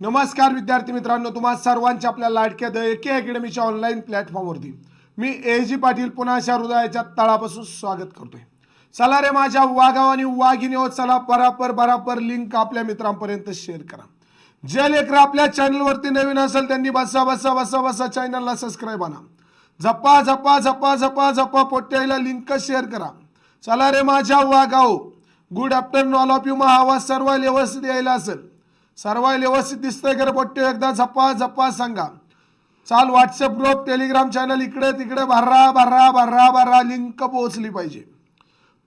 नमस्कार विद्यार्थी मित्रांनो तुम्हा सर्वांच्या आपल्या लाडक्या द एके अकॅडमीच्या ऑनलाईन प्लॅटफॉर्मवरती मी ए जी पाटील पुन्हा अशा हृदयाच्या तळापासून स्वागत करतोय. चला रे माझ्या वाघाव आणि वाघिनी हो चला बराबर बराबर लिंक आपल्या मित्रांपर्यंत शेअर करा. जे लेकर आपल्या चॅनलवरती नवीन असेल त्यांनी बसा बसा बसा बसा चॅनलला सबस्क्राईब आणा. झपा झपा झपा झपा झपा पोट्याला लिंक शेअर करा. चला रे माझ्या वाघाओ good afternoon all of you मग आवाज सर्व व्यवस्थित यायला असेल. सर्व व्यवस्थित दिसतंय खरं पोट्टे एकदा झपा झपा सांगा. चाल व्हॉट्सअप ग्रुप टेलिग्राम चॅनल इकडे तिकडे भर्रा भर्रा भर्रा भर्रा लिंक पोहोचली पाहिजे.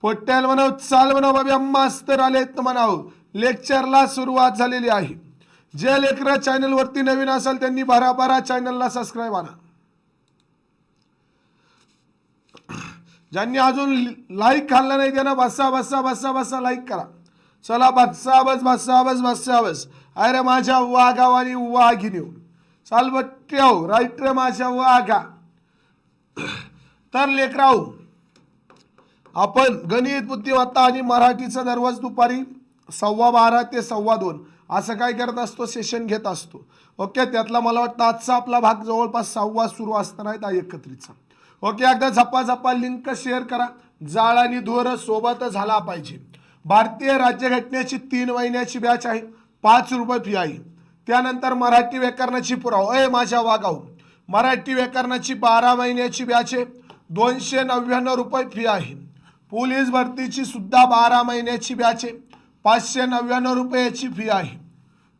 पट्ट्याल म्हणाव चाल म्हणाव बाबी मास्तर आलेत म्हणाव. लेक्चरला सुरुवात झालेली आहे. जे लेकर चॅनलवरती नवीन असेल त्यांनी भरा भरा चॅनलला सबस्क्राईब आणा. ज्यांनी अजून लाईक खाल्ला नाही त्यांना बसा बसा बसा बसा लाईक करा. चला बसा बस बसा अरे माझ्या वाघावानी वाघिनी चाल बट्ट्याव राईट रे माझ्या वाघा. तर लेकराव आपण गणित बुद्धिमत्ता आणि मराठीचं दररोज दुपारी सव्वा बारा ते सव्वा दोन असं काय करत असतो सेशन घेत असतो. ओके त्यातला मला वाटतं आजचा आपला भाग जवळपास सव्वा सुरू असताना आहे एकत्रितचा ओके एकदा झप्पा झप्पा लिंक शेअर करा. जाळ आणि धोर सोबत झाला पाहिजे. भारतीय राज्यघटनेची तीन महिन्याची बॅच आहे. पाच रुपये फी आहे. त्यानंतर मराठी व्याकरणाची पुरावा. अय माझ्या वागाव मराठी व्याकरणाची बारा महिन्याची बॅच आहे. दोनशे नव्याण्णव रुपये फी आहे. पोलीस भरतीची सुद्धा बारा महिन्याची बॅच आहे. पाचशे नव्याण्णव रुपयाची फी आहे.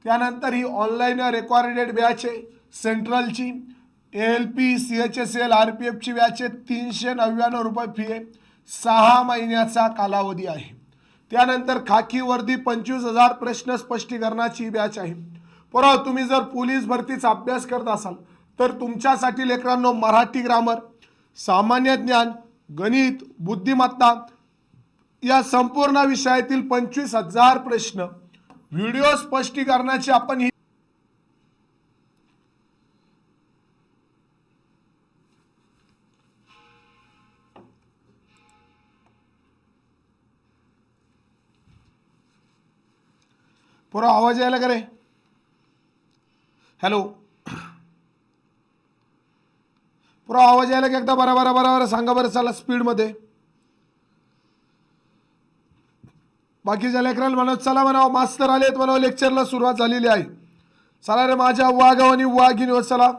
त्यानंतर ही ऑनलाईन रेकॉर्डेड बॅच आहे. सेंट्रलची L P C H S L R P एफची batch आहे. तीनशे नव्याण्णव रुपये फी आहे. सहा महिन्याचा कालावधी आहे. त्यानंतर खाकी वर्दी पंचवीस हजार प्रश्न स्पष्टीकरणाची बॅच आहे. परवा तुम्ही जर पोलीस भरतीचा अभ्यास करत असाल तर तुमच्यासाठी लेकरांनो मराठी ग्रामर सामान्य ज्ञान गणित बुद्धिमत्ता या संपूर्ण विषयातील पंचवीस हजार प्रश्न. व्हिडिओ स्पष्टीकरणाची आपण ही पुरा आवाज यायला का रे? हॅलो पुरा आवाज यायला की एकदा बरा बरा बरा बरा? सांगा बरं चला स्पीडमध्ये बाकीच्या लेकरांना म्हणत चला म्हणावं मास्तर आलेत म्हणावं लेक्चरला सुरुवात झालेली आहे. चला रे माझ्या वाघ आणि वाघिनी चला.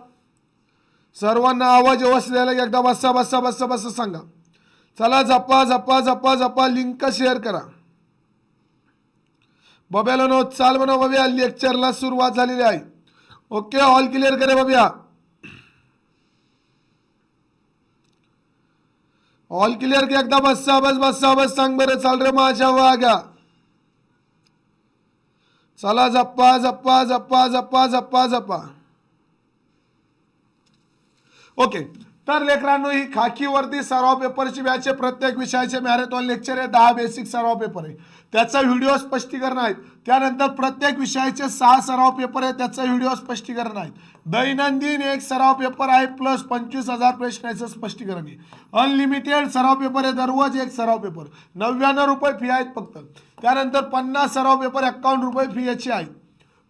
सर्वांना आवाज व्यवस्थित यायला की एकदा बस्सा बस्सा बस्सा बस्सा सांगा. चला जप्पा जप्पा जप्पा जप्पा लिंक शेअर करा. बब्याला नो चाल म्हणा बब्या लेक्चरला सुरुवात झालेली आहे. ओके ऑल क्लिअर करे बब्या. ऑल क्लिअर की एकदा बसा बस बसा बस सांग बरं चाल रे माझ्या वागा चला जप्पा जप्पा जप्पा जप्पा जप्पा जप्पा. ओके. तर लेकरांनो ही खाकीवरती सराव पेपरची बॅच आहे. प्रत्येक विषयाचे मॅरेथॉन लेक्चर आहे. दहा बेसिक सराव पेपर आहे. त्याचा व्हिडिओ स्पष्टीकरण आहेत. त्यानंतर प्रत्येक विषयाचे सहा सराव पेपर आहे त्याचा व्हिडिओ स्पष्टीकरण आहेत. दैनंदिन एक सराव पेपर आहे प्लस पंचवीस हजार प्रश्नाचं स्पष्टीकरण आहे. अनलिमिटेड सराव पेपर आहे. दररोज एक सराव पेपर नव्याण्णव रुपये फी आहेत फक्त. त्यानंतर पन्नास सराव पेपर एक्कावन्न रुपये फी याची आहे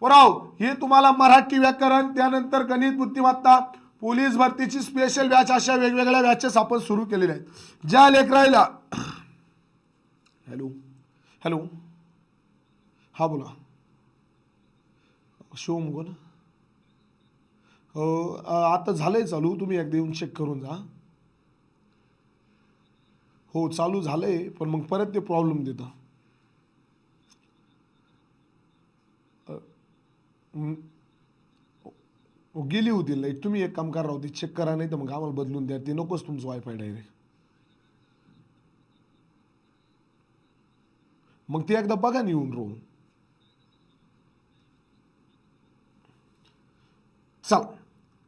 पुराव हे तुम्हाला मराठी व्याकरण त्यानंतर गणित बुद्धिमत्ता पोलीस भरतीची स्पेशल बॅच अशा वेगवेगळ्या बॅचेस आपण सुरू केलेल्या आहेत. ज्या लेकरायला हॅलो हॅलो हा बोला. शो बोला हो आता झालंय चालू. तुम्ही एकदा येऊन चेक करून जा. हो चालू झालंय पण मग परत ते प्रॉब्लेम देतं. हो, गेली होती लाइट तुम्ही एक काम करा होती चेक करा नाही तर मग आम्हाला बदलून द्या. ते नकोच तुमचं वायफाय डायरेक्ट मग ते एकदा बघा ना येऊन रोहून. चल.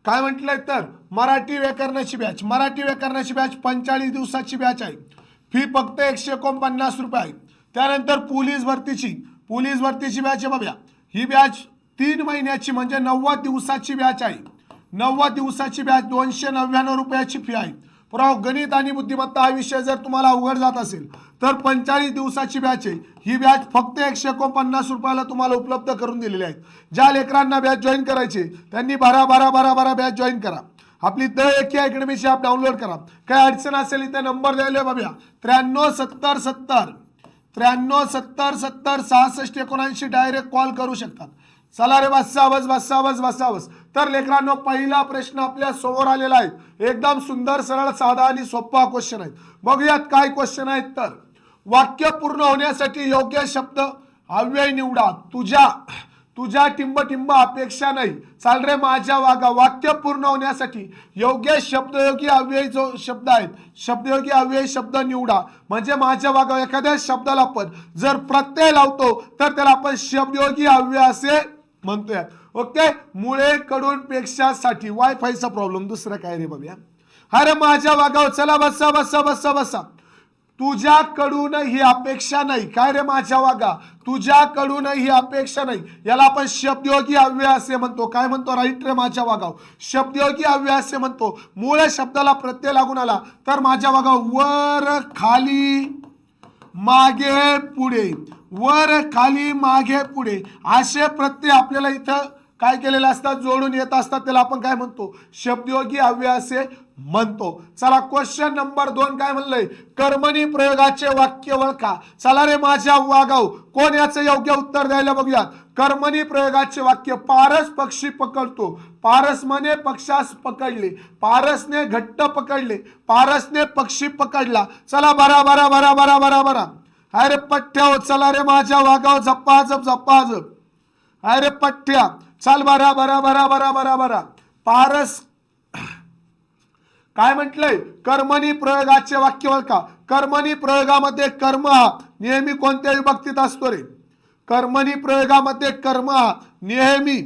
काय म्हटलंय तर मराठी व्याकरणाची बॅच मराठी व्याकरणाची बॅच पंचेचाळीस दिवसाची बॅच आहे. फी फक्त एकशे एकोणपन्नास रुपये आहे. त्यानंतर पोलीस भरतीची. पोलीस भरतीची बॅच आहे बघा. ही बॅच तीन महिन्याची म्हणजे नव्वद दिवसाची बॅच आहे. नव्वद दिवसाची बॅच दोनशे नव्याण्णव रुपयाची फी आहे. पुराव गणित आणि बुद्धिमत्ता हा विषय जर तुम्हाला अवघड जात असेल तर पंचेचाळीस दिवसाची बॅच आहे. ही बॅच फक्त एकशे एकोणपन्नास रुपयाला तुम्हाला उपलब्ध करून दिलेली आहे. ज्या लेकरांना बॅच जॉईन करायची त्यांनी बारा बारा बारा बारा बॅच जॉईन करा. आपली द एकी अकॅडमीची ॲप डाउनलोड करा. काय अडचण असेल इथे नंबर द्यायला बाबा त्र्याण्णव सत्तर सत्तर. त्र्याण्णव सत्तर सत्तर सहासष्ट एकोणऐंशी डायरेक्ट कॉल करू शकतात. चला रे बसा बस बसा बस बस तर लेकरांनो पहिला प्रश्न आपल्यासमोर आलेला आहे. एकदम सुंदर सरळ साधा आणि सोपा क्वेश्चन आहे बघूयात काय क्वेश्चन आहेत तर. वाक्य पूर्ण होण्यासाठी योग्य शब्द अव्यय निवडा. तुझ्या तुझ्या टिंब टिंब अपेक्षा नाही. चाल रे माझ्या वागा वाक्य पूर्ण होण्यासाठी योग्य शब्दयोगी अव्यय जो शब्द आहेत. शब्दयोगी अव्यय शब्द निवडा. म्हणजे माझ्या वागा एखाद्या शब्दाला आपण जर प्रत्यय लावतो तर त्याला आपण शब्दयोगी अव्यय असे म्हणतोय. ओके? मुळे कडून पेक्षा साठी वायफायचा प्रॉब्लेम दुसरं काय रे बघूया अरे माझ्या वागाव चला बसा बसा बसा बसा. तुझ्याकडून ही अपेक्षा नाही. काय रे माझ्या वागा तुझ्याकडून ही अपेक्षा नाही. याला आपण शब्दयोगी अव्यय असे म्हणतो. काय म्हणतो? राईट रे माझ्या वागाव शब्दयोगी अव्यय असे म्हणतो. मूळ शब्दाला प्रत्यय लागून आला. तर माझ्या वागाव वर खाली मागे पुढे. वर खाली मागे पुढे. असे प्रत्यय आपल्याला इथं काय केलेले असतात? जोडून येत असतात. त्याला आपण काय म्हणतो? शब्दयोगी अव्यय असे म्हणतो. चला क्वेश्चन नंबर दोन काय म्हणलंय? कर्मणी प्रयोगाचे वाक्य ओळखा चला रे माझ्या वागाव. कोण याचं योग्य उत्तर द्यायला बघूयात कर्मणी प्रयोगाचे वाक्य पारस पक्षी पकडतो. पारस म्हणे पक्षास पकडले. पारसने घट्ट पकडले. पारसने पक्षी पकडला. चला बरा बरा बरा बरा बरा बरा. अरे पठ्या हो, चला रे माझ्या वागाव झप्पा झप झप्पा झप. अरे पठ्या चाल बरा बरा बरा बरा बरा बरा. पारस. काय म्हटलंय? कर्मणी प्रयोगाचे वाक्य ओळखा कर्मणी प्रयोगामध्ये कर्म हा नेहमी कोणत्या विभक्तीत असतो रे? कर्मणी प्रयोगामध्ये कर्म हा नेहमी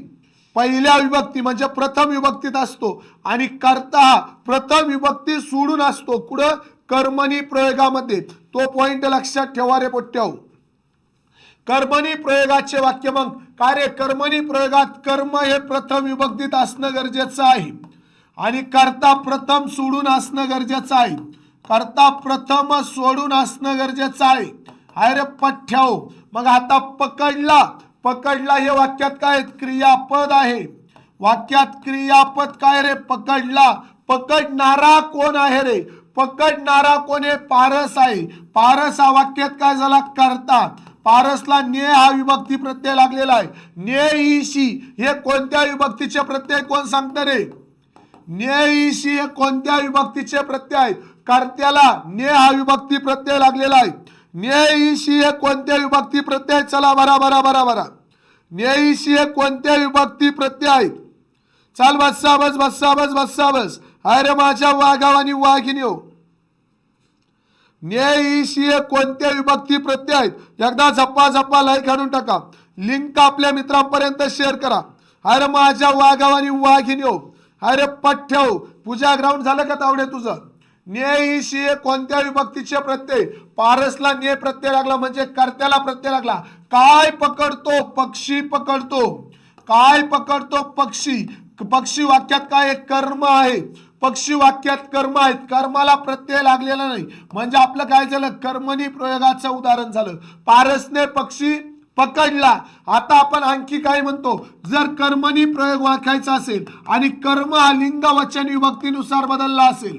पहिल्या विभक्ती म्हणजे प्रथम विभक्तीत असतो. आणि कर्ता हा प्रथम विभक्ती सोडून असतो. कुठं? कर्मणी प्रयोगामध्ये तो पॉइंट लक्षात ठेवा रे पोट्याव कर्मणी प्रयोगाचे वाक्य मग काय रे? कर्मणी प्रयोगात कर्म हे प्रथम विभक्तीत असणं गरजेचं आहे. आणि कर्ता प्रथम सोडून असणं गरजेचं आहे. कर्ता प्रथम सोडून असणं गरजेचं आहे. अरे पठ्याव मग आता पकडला. पकडला हे वाक्यात काय? क्रियापद आहे. वाक्यात क्रियापद काय रे? पकडला. पकडणारा कोण आहे रे? पकडणारा कोण आहे? पारस आहे. पारस हा वाक्यात काय झाला? करता पारसला ने हा विभक्ती प्रत्यय लागलेला आहे. ने ईशी हे कोणत्या विभक्तीचे प्रत्यय? कोण सांगतं रे? न्यायीशी हे कोणत्या विभक्तीचे प्रत्यय आहेत कर्त्याला ने हा विभक्ती प्रत्यय लागलेला आहे. न्यायीशी हे कोणत्या विभक्ती प्रत्यय? चला बरा बरा बरा बरा. न्यायीशी हे कोणत्या विभक्ती प्रत्यय आहेत चाल बस्सा बस बस्सा बस बस्सा बस. अरे माझ्या वाघावानी वाघिनी हो न्यायीशी हे कोणत्या विभक्ती प्रत्यय आहेत? एकदा झप्पा झप्पा लाईक आणून टाका. लिंक आपल्या मित्रांपर्यंत शेअर करा. अरे माझ्या वाघावानी वाघिनी हो अरे पठ्ठव पूजा ग्राउंड झालं का तावडे तुझं? न्यायीशी हे कोणत्या विभक्तीचे प्रत्यय? पारसला ने प्रत्यय लागला म्हणजे कर्त्याला प्रत्यय लागला. काय पकडतो? पक्षी पकडतो. काय पकडतो? पक्षी. पक्षी वाक्यात काय? कर्म आहे. पक्षी वाक्यात कर्म आहेत. कर्माला प्रत्यय लागलेला नाही. म्हणजे आपलं काय झालं? कर्मणी प्रयोगाचं उदाहरण झालं. पारसने पक्षी पकडला. आता आपण आणखी काय म्हणतो? जर कर्मणी प्रयोग वाखायचा असेल आणि कर्म हा लिंग वचन विभक्तीनुसार बदलला असेल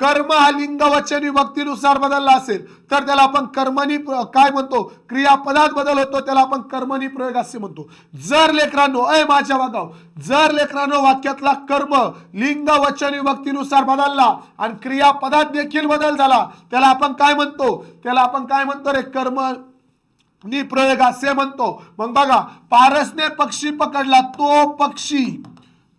कर्म हा लिंगवचन विभक्तीनुसार बदलला असेल तर त्याला आपण कर्मणी काय म्हणतो? क्रियापदात बदल होतो त्याला आपण कर्मणी प्रयोग असे म्हणतो. जर लेकरांनो अय माझ्या वागाव जर लेकरांनो वाक्यातला कर्म लिंग वचन विभक्तीनुसार बदलला आणि क्रियापदात देखील बदल झाला त्याला आपण काय म्हणतो? त्याला आपण काय म्हणतो रे? कर्म नि प्रयोग असे म्हणतो. मग बघा पारसने पक्षी पकडला तो पक्षी.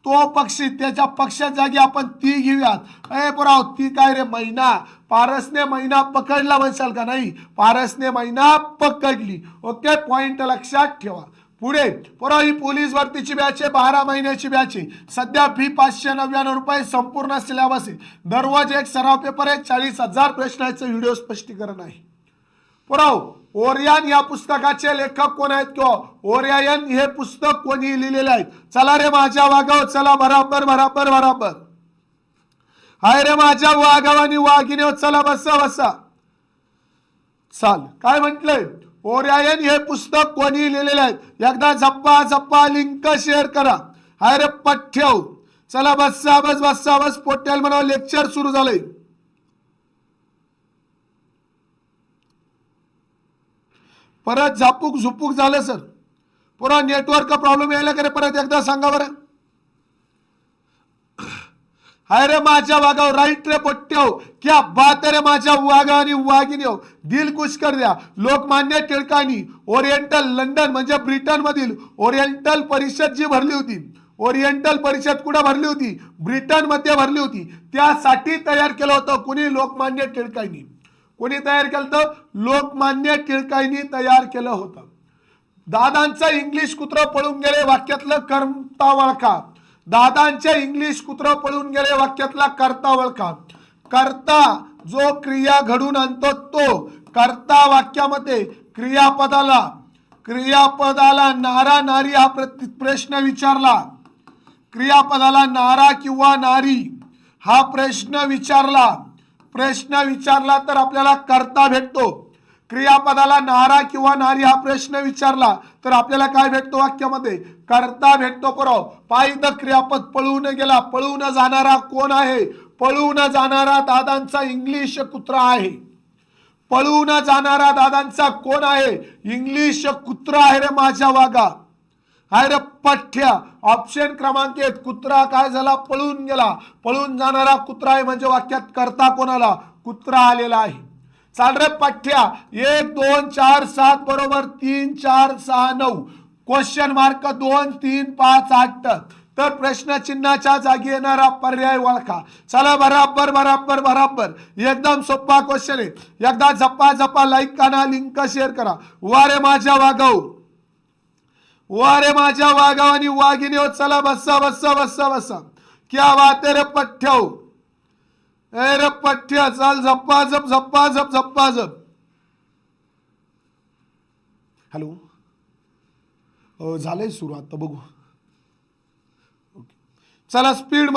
तो पक्षी त्याच्या पक्षा जागी आपण ती घेऊयात. अरे पुराव ती काय रे महिना पारसने महिना पकडला म्हणसाल का नाही? पारसने महिना पकडली. ओके पॉइंट लक्षात ठेवा. पुढे पुरा ही पोलीस भरतीची बॅच आहे बारा महिन्याची बॅच आहे. सध्या फी पाचशे नव्याण्णव रुपये संपूर्ण सिलेबस आहे. दररोज एक सराव पेपर आहे चाळीस हजार प्रश्नाचं व्हिडिओ स्पष्टीकरण आहे. पुराव ओरियान या पुस्तकाचे लेखक कोण आहेत किंवा ओरियान हे पुस्तक कोणी लिहिलेले आहेत चला रे माझ्या वागाव चला बराबर बराबर बराबर. हाय रे माझ्या वाघावानी वाघिने चला बसा बसा. चाल काय म्हंटलंय ओरियायन हे पुस्तक कोणी लिहिलेले आहे? एकदा झप्पा झप्पा लिंक शेअर करा. हाय रे पठ्ठेव चला बसा बस बसा बस पोट्याल म्हणा लेक्चर सुरू झालंय. परत झापूक झुपूक झालं सर. पुन्हा नेटवर्क प्रॉब्लेम यायला का रे परत एकदा सांगा बरं. हाय रे माझ्या वागाव राईट रे पट्ट्यो. क्या बात रे माझ्या वागा आणि वाघिनी हो दिल कुश कर द्या. लोकमान्य टिळकांनी ओरिएंटल लंडन म्हणजे ब्रिटनमधील ओरिएंटल परिषद जी भरली होती ओरिएंटल परिषद कुठं भरली होती? ब्रिटनमध्ये भरली होती. त्यासाठी तयार केलं होतं कुणी? लोकमान्य टिळकांनी. कोणी तयार केलं होतं? लोकमान्य टिळकांनी तयार केलं होतं. दादांचं इंग्लिश कुत्र पळून गेले वाक्यातलं कर्ता वळखा. दादांचे इंग्लिश कुत्र पळून गेले वाक्यातला कर्ता वळखा. कर्ता जो क्रिया घडून आणतो तो कर्ता वाक्यामध्ये क्रियापदाला क्रियापदाला नारा नारी हा प्रश्न विचारला. क्रियापदाला नारा किंवा नारी हा प्रश्न विचारला. प्रश्न विचारला तर आपल्याला करता भेटतो. क्रियापदाला नारा किंवा नारी हा प्रश्न विचारला तर आपल्याला काय भेटतो वाक्यामध्ये? करता भेटतो परव. पायद क्रियापद पळून गेला. पळून जाणारा कोण आहे? पळून जाणारा दादांचा इंग्लिश कुत्रा आहे. पळून जाणारा दादांचा कोण आहे? इंग्लिश कुत्रा आहे रे माझ्या वागा. हाय रे पठ्या. ऑप्शन क्रमांक एक कुत्रा काय झाला? पळून गेला. पळून जाणारा कुत्रा आहे म्हणजे वाक्यात करता कोणाला? कुत्रा आलेला आहे. चाल रे पठ्या. एक दोन चार सात बरोबर तीन चार सहा नऊ. क्वेश्चन मार्क दोन तीन पाच आठ. तर प्रश्न चिन्हाच्या जागी येणारा पर्याय ओळखा. चला बराबर बराबर बराबर. एकदम सोपा क्वेश्चन आहे. एकदा झप्पा झप्पा लाईक करा लिंक शेअर करा. वारे माझ्या वागव. वारे माझ्या वाघावानी वाघिनी हो चला बसा बसा बसा बसा. क्या बात रे पठ्याव ए रे पठ्ठ्या चाल झप्पा झप झप्पा झप झप्पा झप. हॅलो? झालंय सुरू आता बघू. ओके. चला स्पीड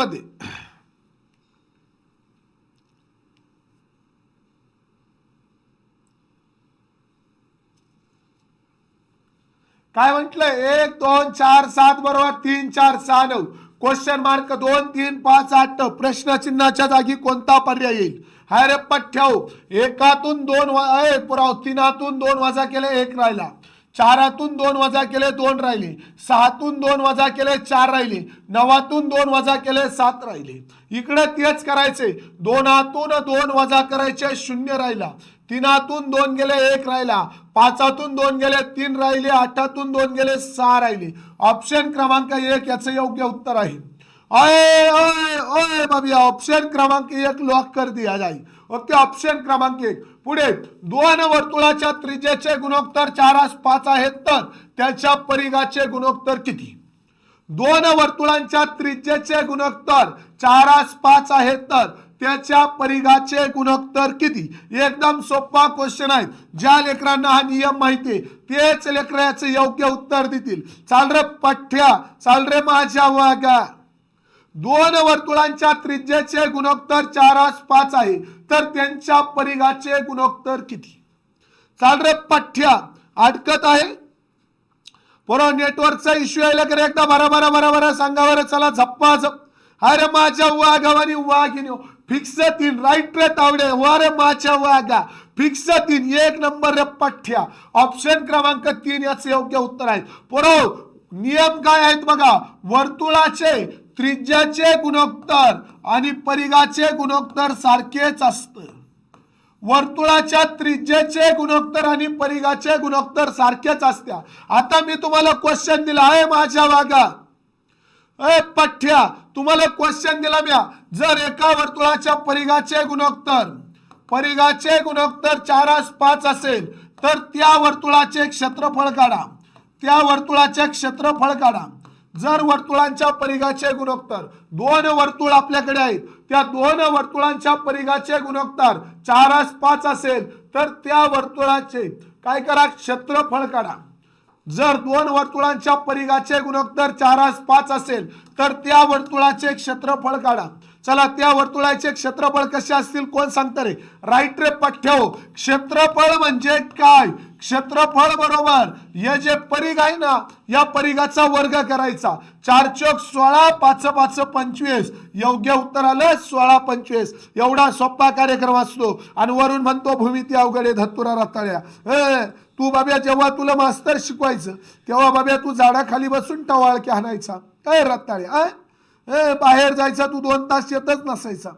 काय म्हटलंय एक दोन चार सात बरोबर तीन चार सहा नऊ. क्वेश्चन मार्क दोन तीन पाच आठ. प्रश्न चिन्हाच्या जागी कोणता पर्याय येईल? हाय रे पठ्याव एकातून दोन पुराव तीनातून दोन वजा केले एक राहिला. चारातून दोन वजा केले दोन राहिले. सहातून दोन वजा केले चार राहिले. नवातून दोन वजा केले सात राहिले. इकडे तेच करायचे. दोनातून दोन वजा करायचे शून्य राहिला. तीनातून दोन गेले एक राहिला. पाचातून दोन गेले तीन राहिले आठातून दोन गेले सहा राहिले. ऑप्शन क्रमांक एक याचं योग्य उत्तर आहे. ओए ओए ओए बाबी ऑप्शन क्रमांक एक लॉक कर दिया जाई ओके ऑप्शन क्रमांक एक. पुढे दोन वर्तुळाच्या त्रिजेचे गुणोत्तर चारास पाच आहेत तर त्याच्या परिघाचे गुणोत्तर किती? दोन वर्तुळांच्या त्रिजेचे गुणोत्तर चारास पाच आहेत तर त्याच्या परिघाचे गुणोत्तर किती? एकदम सोपा क्वेश्चन आहे. ज्या लेकरांना हा नियम माहिती आहे तेच लेकर याचं योग्य उत्तर देतील. चाल रे पठ्या चाल रे माझ्या वागा दोन वर्तुळांच्या त्रिज्येचे गुणोत्तर चार पाच आहे. तर त्यांच्या परिघाचे गुणोत्तर किती? चाल रे पठ्या अडकत आहे. बरोबर नेटवर्कचा इश्यू यायला करे एकदा बरा बरा बरा बरा सांगा बरं. चला झप्पा झप. अरे माझ्या वाघावानी वाघिनी फिक्स तीन राईट रे तावडे वर माझ्या वाघा फिक्स तीन एक नंबर रे पठ्या ऑप्शन क्रमांक तीन याचे योग्य उत्तर आहे. बरो नियम काय आहेत बघा? वर्तुळाचे त्रिज्याचे गुणोत्तर आणि परिघाचे गुणोत्तर सारखेच असतं. वर्तुळाच्या त्रिज्याचे गुणोत्तर आणि परिघाचे गुणोत्तर सारखेच असत्या. आता मी तुम्हाला क्वेश्चन दिला. आहे माझ्या वागा ए पठ्या तुम्हाला क्वेश्चन दिला म्या. जर एका वर्तुळाच्या परिघाचे गुणोत्तर परिघाचे गुणोत्तर चारास पाच असेल तर त्या वर्तुळाचे क्षेत्रफळ काढा. त्या वर्तुळाचे क्षेत्रफळ काढा. जर वर्तुळांच्या परिघाचे गुणोत्तर दोन वर्तुळ आपल्याकडे आहेत त्या दोन वर्तुळांच्या परिघाचे गुणोत्तर चारास पाच असेल तर त्या वर्तुळाचे काय करा? क्षेत्रफळ काढा. जर दोन वर्तुळांच्या परिघाचे गुणोत्तर चारास पाच असेल तर त्या वर्तुळाचे क्षेत्रफळ काढा. चला त्या वर्तुळाचे क्षेत्रफळ कसे असतील? कोण सांगतं रे? राईट रे पठ्यव क्षेत्रफळ म्हणजे काय? क्षेत्रफळ बरोबर. हे जे परिघ आहे ना या परिघाचा वर्ग करायचा. चार चौक सोळा पाच पाच पंचवीस. योग्य उत्तर आलं सोळा पंचवीस. एवढा सोपा कार्यक्रम असतो. आणि वरून म्हणतो भूमिती अवघडे धत्तुरा रताळ्या. तू बाब्या जेव्हा तुला मास्तर शिकवायचं तेव्हा बाब्या तू झाडाखाली बसून टवाळकी आणायचा. काय रताळ्या अ? ए बाहेर जायचा तू दोन तास येतच नसायचा.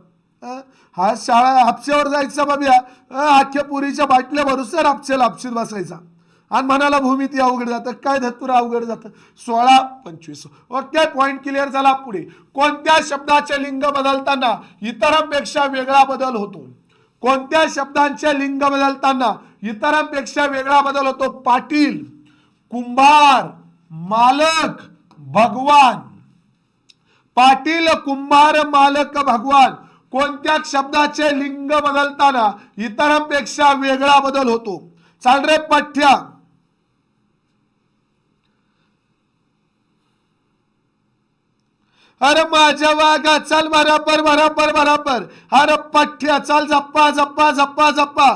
हा शाळा हापशेवर जायचा बाब्या. अ, अख्ख्या पुरीच्या बाटल्या भरुसर हापशेला हापशीत बसायचा. आणि म्हणाला भूमिती अवघड जातं. काय धतुरा अवघड जातं? सोळा पंचवीस. ओके पॉईंट क्लिअर झाला पुढे. कोणत्या शब्दाचे लिंग बदलताना इतरांपेक्षा वेगळा बदल होतो? कोणत्या शब्दांचे लिंग बदलताना इतरांपेक्षा वेगळा बदल होतो? पाटील कुंभार मालक भगवान. पाटील कुंभार मालक भगवान कोणत्या शब्दाचे लिंग बदलताना इतरांपेक्षा वेगळा बदल होतो? चाल रे पठ्या अरे माझ्या वागा चल बराबर बराबर बराबर. अरे पठ्या चल जप्पा जप्पा जप्पा जप्पा.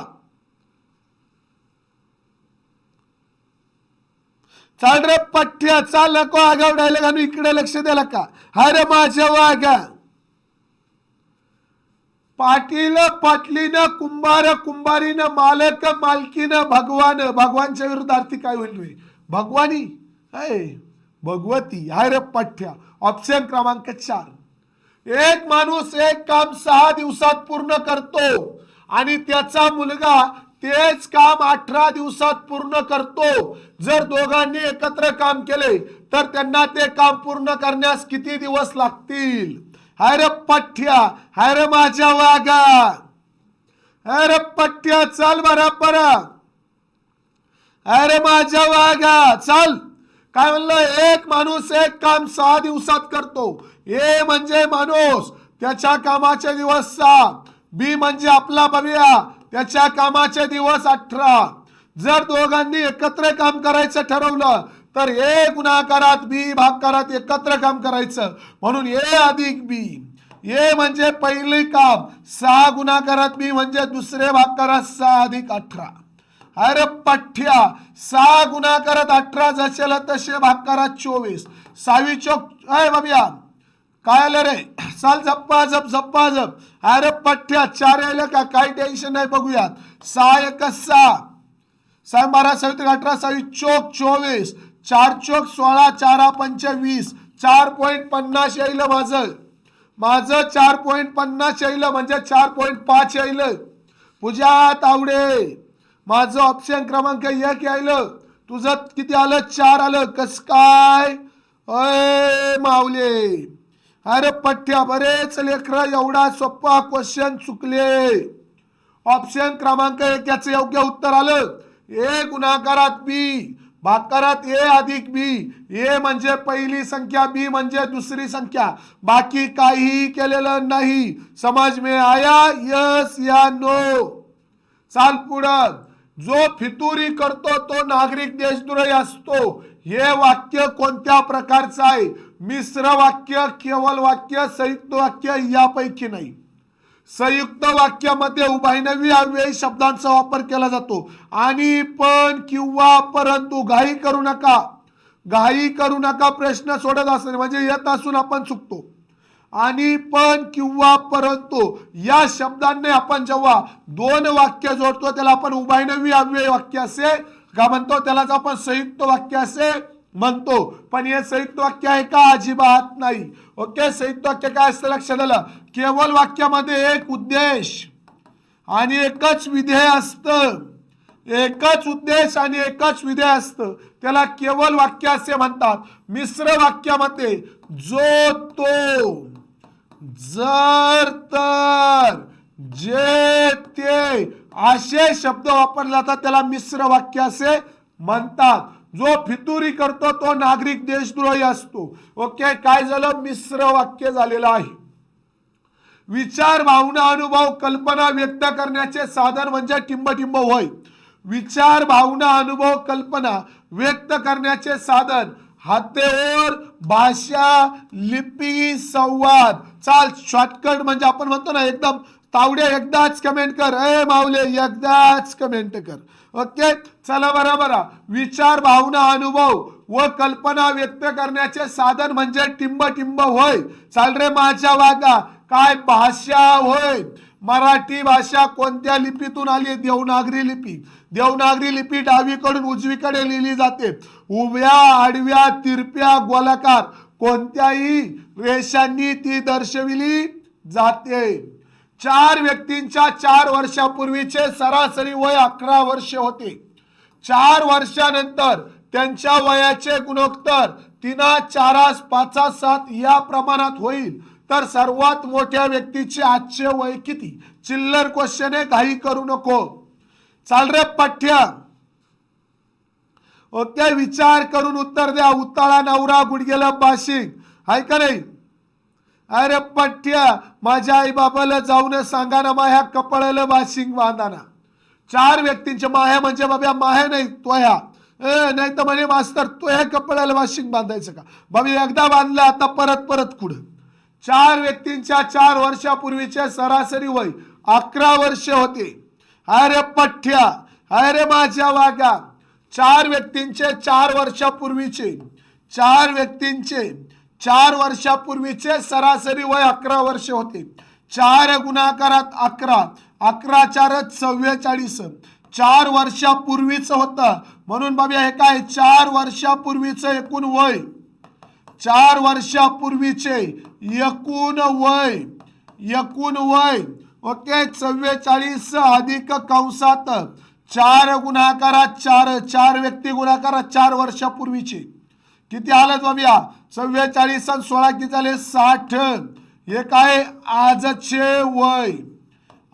चाल रे पठ्या चाल नको आगाव डायलॉग आणि इकडे लक्ष द्यायला का? अरे माझ्या वागा पाटील पाटलीनं कुंभार कुंभारीनं मालक मालकीनं भगवान भगवानच्या विरुद्ध आरती काय होईल रे? भगवानी? अय भगवती हाय रे पठ्या ऑप्शन क्रमांक चार. एक माणूस एक काम सहा दिवसात पूर्ण करतो आणि त्याचा मुलगा तेच काम अठरा दिवसात पूर्ण करतो. जर दोघांनी एकत्र काम केले तर त्यांना ते काम पूर्ण करण्यास किती दिवस लागतील? हाय रे पठ्या हाय रे माझ्या वागा अरे पठ्या चाल बराबर अरे माझ्या वागा चाल. काय म्हणलं? एक माणूस एक काम सहा दिवसात करतो. ए म्हणजे माणूस त्याच्या कामाचे दिवस सहा. बी म्हणजे आपला बघूया. त्याच्या कामाचे दिवस अठरा. जर दोघांनी एकत्र काम करायचं ठरवलं तर ए गुणाकारात बी भागकारात एकत्र काम करायचं. म्हणून ए अधिक बी. ए म्हणजे पहिले काम. सहा गुणाकारात बी म्हणजे दुसरे भागकारात सहा अधिक अठरा. अरे पठ्या सहा गुणाकारात अठरा जसेला तसे भागकारात चोवीस. सहावी चौक आहे बाबिया. काय आलं रे? चाल झप्पा झप झप्पा झप अरे पठ्या चार यायला का? काही टेन्शन नाही बघूयात. सहा एक सहा. सहा बारा सव्वीस अठरा सव्वीस चोक चोवीस. चार चोक सोळा चारा पंचवीस. चार पॉईंट पन्नास येईल माझं. माझं चार पॉईंट पन्नास येईल म्हणजे चार पॉईंट पाच येईल पूजा तावडे माझं ऑप्शन क्रमांक एक यायल. तुझं किती आलं? चार आलं. कस काय? अय मावले अरे पठ्या बरेच लेकर एवढा सोपा क्वेश्चन चुकले. ऑप्शन क्रमांक एक याचं योग्य उत्तर आलं. ए गुणाकारात बी भाकारात ए अधिक बी. ए म्हणजे पहिली संख्या बी म्हणजे दुसरी संख्या. बाकी काहीही केलेलं नाही. समज मे आया यस या नो. चाल पुढं. जो फितुरी करतो तो नागरिक देशद्रोही असतो. हे वाक्य कोणत्या प्रकारचं आहे? मिश्र वाक्य केवळ वाक्य संयुक्त वाक्य यापैकी नाही. संयुक्त वाक्यामध्ये उभायनवी अव्ययी शब्दांचा वापर केला जातो. आणि पण किंवा परंतु घाई करू नका. घाई करू नका प्रश्न सोडत असणे म्हणजे येत असून आपण चुकतो. आणि पण किंवा परंतु या शब्दांनी आपण जेव्हा दोन वाक्य जोडतो त्याला आपण उभायनवी अव्यय वाक्य असे का म्हणतो? त्यालाच आपण संयुक्त वाक्य असे म्हणतो पण हे संयुक्त वाक्य आहे का? अजिबात नाही. ओके संयुक्त वाक्य काय असतं लक्षात आलं? केवळ वाक्यामध्ये एक उद्देश आणि एकच विधेय असतं. एकच उद्देश आणि एकच विधेय असतं. त्याला केवळ वाक्य असे म्हणतात. मिश्र वाक्यामध्ये जो तो जर तर जे ते असे शब्द वापरले जातात त्याला मिश्र वाक्य असे म्हणतात. जो फितुरी करतो तो नागरिक देशद्रोही असतो. ओके? काय झालं? मिश्र वाक्य झालेलं आहे. विचार भावना अनुभव कल्पना व्यक्त करण्याचे साधन म्हणजे टिंबटिंब होय. विचार भावना अनुभव कल्पना व्यक्त करण्याचे साधन हातेवर भाषा लिपी संवाद. चाल शॉर्टकट म्हणजे आपण म्हणतो ना एकदम तावडे एकदाच कमेंट कर. ए माऊले एकदाच कमेंट कर. ओके चला बरा बरा. विचार भावना अनुभव व कल्पना व्यक्त करण्याचे साधन म्हणजे टिंब टिंब होय. चाल रे माझ्या वागा. काय भाषा होय? मराठी भाषा कोणत्या लिपीतून आली? देवनागरी लिपी. देवनागरी लिपी डावीकडून उजवीकडे लिहिली जाते. उभ्या आडव्या तिरप्या गोलाकार कोणत्याही रेषांनी ती दर्शविली जाते. चार व्यक्तींच्या चार वर्षापूर्वीचे सरासरी वय अकरा वर्षे होते. चार वर्षानंतर त्यांच्या वयाचे गुणोत्तर तिना चारास पाचा सात या प्रमाणात होईल. तर सर्वात मोठ्या व्यक्तीचे आजचे वय किती? चिल्लर क्वेश्चन आहे घाई करू नको. चाल रे पठ्या ओके विचार करून उत्तर द्या. उत्ताळा नवरा गुडगेला बाशिंग. हाय का नाही? अरे पठ्या माझ्या आई बाबाला जाऊन सांगा ना माह्या कपडाला वाशिंग बांधाना चार व्यक्तींच्या माह्या म्हणजे बाब्या माह्या नाही तोह्या. नाही तर म्हणे मास्तर तोह्या कपड्याला वाशिंग बांधायचं का? बाबी एकदा बांधलं आता परत परत कुठं? चार व्यक्तींच्या चार वर्षापूर्वीचे सरासरी वय अकरा वर्ष होते. अरे पठ्या अरे माझ्या वागा चार व्यक्तींचे चार वर्षापूर्वीचे चार व्यक्तींचे चार वर्षापूर्वीचे सरासरी वय अकरा वर्ष होते. चार गुणाकारात अकरा अकरा चार चव्वेचाळीस चार वर्षापूर्वीचं होतं. म्हणून बाबा हे काय चार वर्षापूर्वीचं एकूण वय. चार वर्षापूर्वीचे एकूण वय. एकूण वय. ओके चव्वेचाळीस अधिक कंसात. चार गुणाकारात चार चार व्यक्ती गुणाकारात चार वर्षापूर्वीचे. किती आलं बाबिया चव्वेचाळीस आणि सोळा किती झाले? साठ. हे काय? आजचे वय.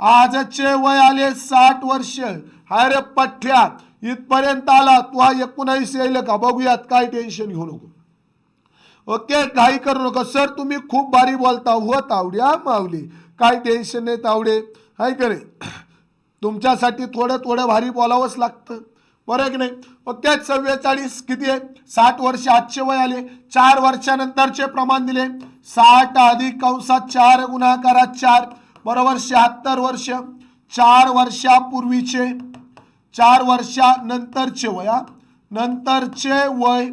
आजचे वय आले साठ वर्ष. अरे पठ्या इथपर्यंत आला. तू हा एकोणावीस येईल का? बघूयात काय टेन्शन घेऊ नको. ओके काही करू नका. सर तुम्ही खूप भारी बोलता. हो तावड्या मावली काय टेन्शन नाही तावडे? हाय करे तुमच्यासाठी थोडं थोडं भारी बोलावंच लागतं. बरं की नाही? मग तेच चव्वेचाळीस किती आहे? साठ वर्ष आजचे वय आले. चार वर्षानंतरचे प्रमाण दिले. साठ अधिक कंसात चार गुणाकारात चार. बरोबर शहात्तर वर्ष. चार वर्षापूर्वीचे. चार वर्षानंतरचे वय नंतरचे वय.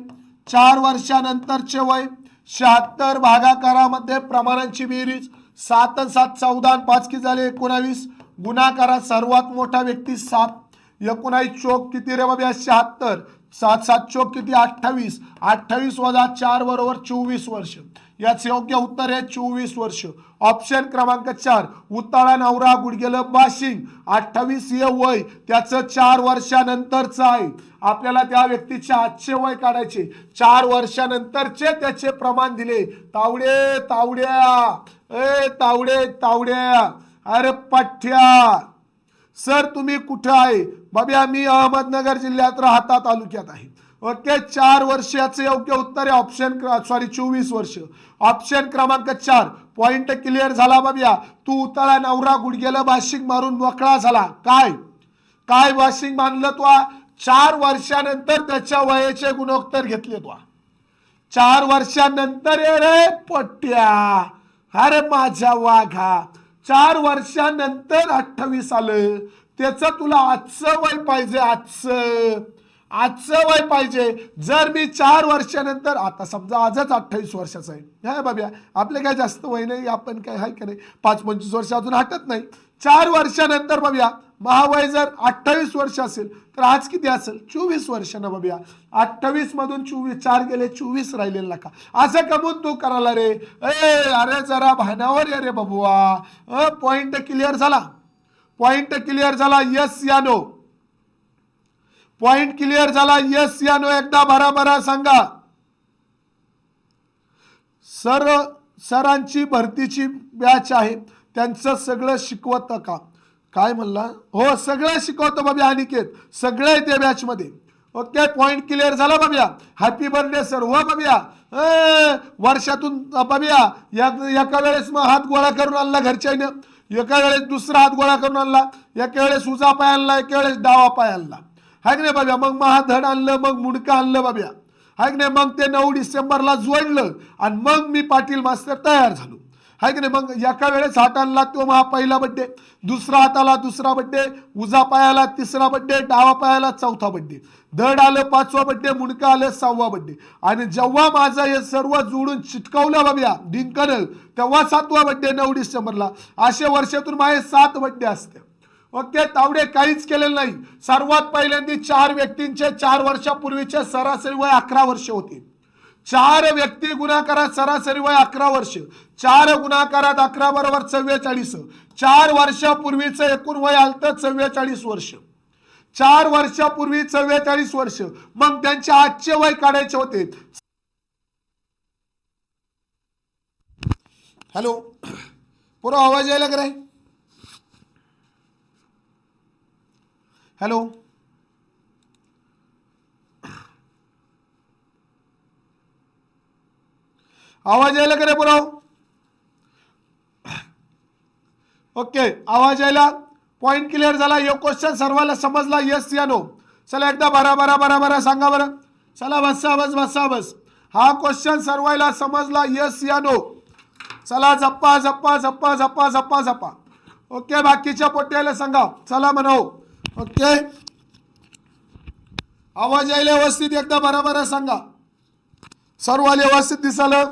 चार वर्षानंतरचे वय. शहात्तर भागाकारामध्ये प्रमाणांची बेरीज. सात सात चौदा पाच की झाले? एकोणावीस. गुणाकारात सर्वात मोठा व्यक्ती सात. एकोणावीस चोक किती रे बाबी? शहात्तर सात सात चोक किती? अठ्ठावीस. अठ्ठावीस वजा चार बरोबर चोवीस वर्ष. याचे योग्य उत्तर आहे चोवीस वर्ष. ऑप्शन क्रमांक चार. उताळा नवरा गुडगेलं बाशिंग. अठ्ठावीस हे वय. त्याचं चार वर्षानंतरचं आहे. आपल्याला त्या व्यक्तीचे आजचे वय काढायचे. चार वर्षानंतरचे त्याचे प्रमाण दिले. तावडे तावड्या. ए तावडे तावड्या. अरे पठ्या. सर तुम्ही कुठं आहे? बाबा मी अहमदनगर जिल्ह्यात राहता तालुक्यात आहे. ओके चार वर्षाचे योग्य उत्तर आहे. ऑप्शन सॉरी चोवीस वर्ष. ऑप्शन क्रमांक चार. पॉइंट क्लिअर झाला बाबिया तू उतळा नवरा गुडगेला बाशिंग मारून मोकळा झाला. काय? काय वाशिंग मानलं तो चार वर्षानंतर त्याच्या वयाचे गुणोत्तर घेतले तो चार वर्षानंतर रे पट्ट्या अरे माझ्या वाघा. चार वर्षानंतर अठ्ठावीस आलं. त्याचं तुला आजचं वय पाहिजे आजचं. आजचं वय पाहिजे. जर मी चार वर्षानंतर आता समजा आजच अठ्ठावीस वर्षाचं आहे. हा बाब्या आपले काय जास्त वय नाही आपण काय हाय का नाही? पाच पंचवीस वर्ष अजून हटत नाही. चार वर्षानंतर बाब्या महावय जर अठ्ठावीस वर्ष असेल तर आज किती असेल? चोवीस वर्ष ना बाब्या. अठ्ठावीस मधून चोवीस चार गेले चोवीस राहिलेला नका. असं कमून तू करायला रे? ए अरे जरा भानावर ये रे बबुआ. पॉइंट क्लिअर झाला. पॉइंट क्लिअर झाला यस या नो पॉइंट क्लिअर झाला यस या नो एकदा भरा भरा सांगा. सर सरांची भरतीची बॅच आहे. त्यांचं सगळं शिकवतं का? काय म्हणला? हो सगळं शिकवतो बाबा अनिकेत. सगळं आहे त्या बॅचमध्ये ओके पॉईंट क्लिअर झाला बाबिया. हॅपी बर्थडे सर हो बाबिया. वर्षातून बाबिया या- एका वेळेस मग हात गोळा करून आणला घरच्यानं एका वेळेस दुसरा हात गोळा करून आणला. एका वेळेस उजा पाय आणला एका वेळेस डावा पाय आणला. हाय की नाही बाब्या? मग महाधड आणलं मग मुंडकं आणलं बाब्या. हाय की नाही? मग ते नऊ डिसेंबरला जोडलं आणि मग मी पाटील मास्तर तयार झालो. हाय की नाही? मग एका वेळेस हात आणला तो महा पहिला बड्डे दुसरा हाताला दुसरा बड्डे उजा पायाला तिसरा बड्डे डावा पायाला चौथा बड्डे दड आलं पाचवा बड्डे मुंडका आलं सहावा बड्डे आणि जेव्हा माझं हे सर्व जुडून चिटकवलं बाबा डिंकन तेव्हा सातवा बड्डे नऊ डिसेंबरला. असे वर्षातून माझे सात बड्डे असते. ओके तावडे काहीच केलेलं नाही. सर्वात पहिल्यांदा चार व्यक्तींचे चार वर्षापूर्वीचे सरासरी वय अकरा वर्ष होती. चार व्यक्ती गुन्हाकारात सरासरी वय अकरा वर्ष चार गुन्हाकारात अकरा बरोबर चव्वेचाळीस चार वर्षापूर्वीचं एकूण वय आलतं चव्वेचाळीस वर्ष. चार वर्षापूर्वी चव्वेचाळीस वर्ष मग त्यांचे आजचे वय काढायचे होते. हॅलो पुरा आवाज यायला काय हॅलो आवाज यायला का रे पुराव? ओके आवाज यायला. पॉईंट क्लिअर झाला. यो क्वेश्चन सर्वांना समजला. येस या नो चला एकदा बरा बरा बरा बरा सांगा बरं. चला बसा बस बसा बस. हा क्वेश्चन सर्वांना समजला. येस या नो चला झप्पा झप्पा झप्पा झप्पा झप्पा झप्पा. ओके बाकीच्या पोट्याला सांगा. चला म्हणो ओके. आवाज यायला व्यवस्थित एकदा बरा बरा सांगा. सर्वाला व्यवस्थित दिसालं.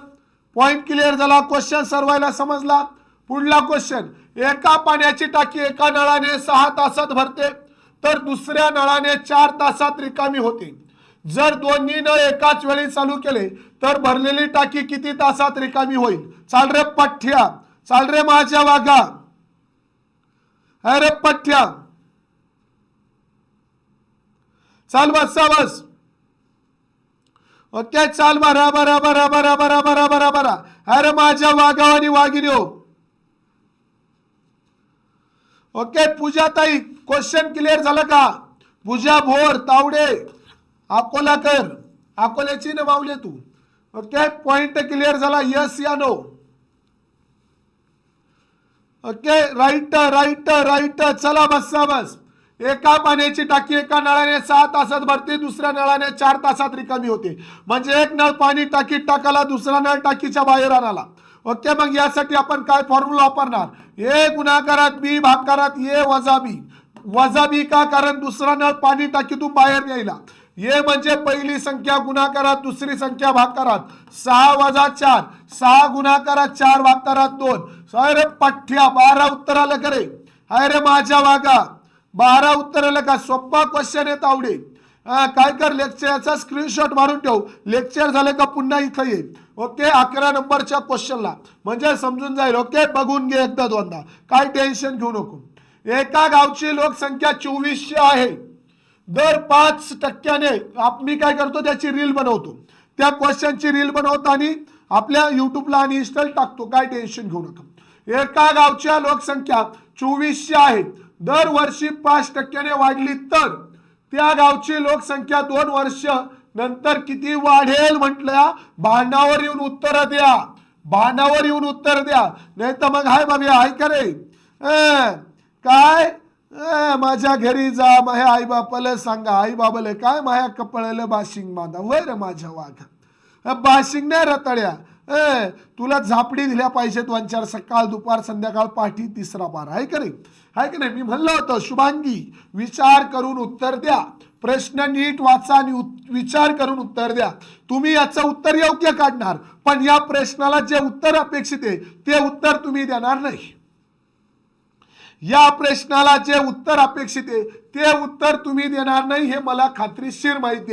पॉइंट क्लिअर झाला. क्वेश्चन सर्वायला समजला. पुढला क्वेश्चन एका पाण्याची टाकी एका नळाने सहा तासात भरते तर दुसऱ्या नळाने चार तासात रिकामी होते. जर दोन्ही नळ एकाच वेळी चालू केले तर भरलेली टाकी किती तासात रिकामी होईल? चाल रे पठ्या चाल रे माझ्या वाघा. अरे पठ्या चाल बस बस. त्या चाल बरा बरा बरा बरा बरा बरा बरा बरा. अरे माझ्या वाघावानी वाघिनी हो. ओके पूजा ताई क्वेश्चन क्लिअर झालं का? पूजा भोर तावडे अकोलाकर. अकोल्याची न तू. ओके पॉइंट क्लिअर झाला. यस या no okay right right right चला बस बस. एका पाण्याची टाकी एका नळाने सहा तासात भरते दुसऱ्या नळाने चार तासात रिकामी होते. म्हणजे एक नळ पाणी टाकीत टाकाला दुसरा नळ टाकीच्या बाहेर आणाला ओके मग यासाठी आपण काय फॉर्म्युला वापरणार? ए गुणाकारात बी भागकारात ए वजा बी. वजा बी का? कारण दुसरा नळ पाणी टाकीतून बाहेर यायला. ये म्हणजे पहिली संख्या गुणाकारात दुसरी संख्या भागकारात. सहा वजा चार. सहा गुणाकारात चार भागकारात दोन. अरे पठ्या बारा उत्तर आलं करे अरे माझ्या वागा बारा उत्तर आलं का सोप्पा क्वेश्चन येत आवडे. काय कर लेक्चरचा स्क्रीनशॉट मारून ठेव. लेक्चर झालं का पुन्हा इथं ये. ओके अकरा नंबरच्या क्वेश्चनला म्हणजे समजून जाईल. ओके बघून घे एकदा दोनदा. काय टेन्शन घेऊ नको. एका गावची लोकसंख्या चोवीसशे आहे. दर पाच टक्क्याने मी काय करतो त्याची रील बनवतो. त्या क्वेश्चनची रील बनवतो आणि आपल्या युट्यूबला आणि इन्स्टॉल टाकतो. काय टेन्शन घेऊ नका. एका गावच्या लोकसंख्या चोवीसशे आहे. दरवर्षी पाच टक्क्याने वाढली तर त्या गावची लोकसंख्या दोन वर्ष नंतर किती वाढेल म्हटल्या? भांडावर येऊन उत्तर द्या. भांडावर येऊन उत्तर द्या. नाही तर मग हाय बाबी हाय करे अं, काय? अं, माझ्या घरी जा माझ्या आई बापाला सांगा. आई बाबाला काय? माझ्या कपळलं बाशिंग बांधा. वय रे माझ्या वाघ. बाशिंग नाही रताड्या ए तुला झापडी दिल्या पाहिजे दोन चार सकाळ दुपार संध्याकाळ पाठी तिसरा बार आहे का नाही? आहे का नाही? मी म्हणलं होतं शुभांगी विचार करून उत्तर द्या. प्रश्न नीट वाचा आणि विचार करून उत्तर द्या. तुम्ही याचं उत्तर योग्य काढणार पण या प्रश्नाला जे उत्तर अपेक्षित आहे ते उत्तर तुम्ही देणार नाही. या प्रश्नाला जे उत्तर अपेक्षित आहे ते उत्तर तुम्ही देणार नाही हे मला खात्रीशीर माहिती आहे.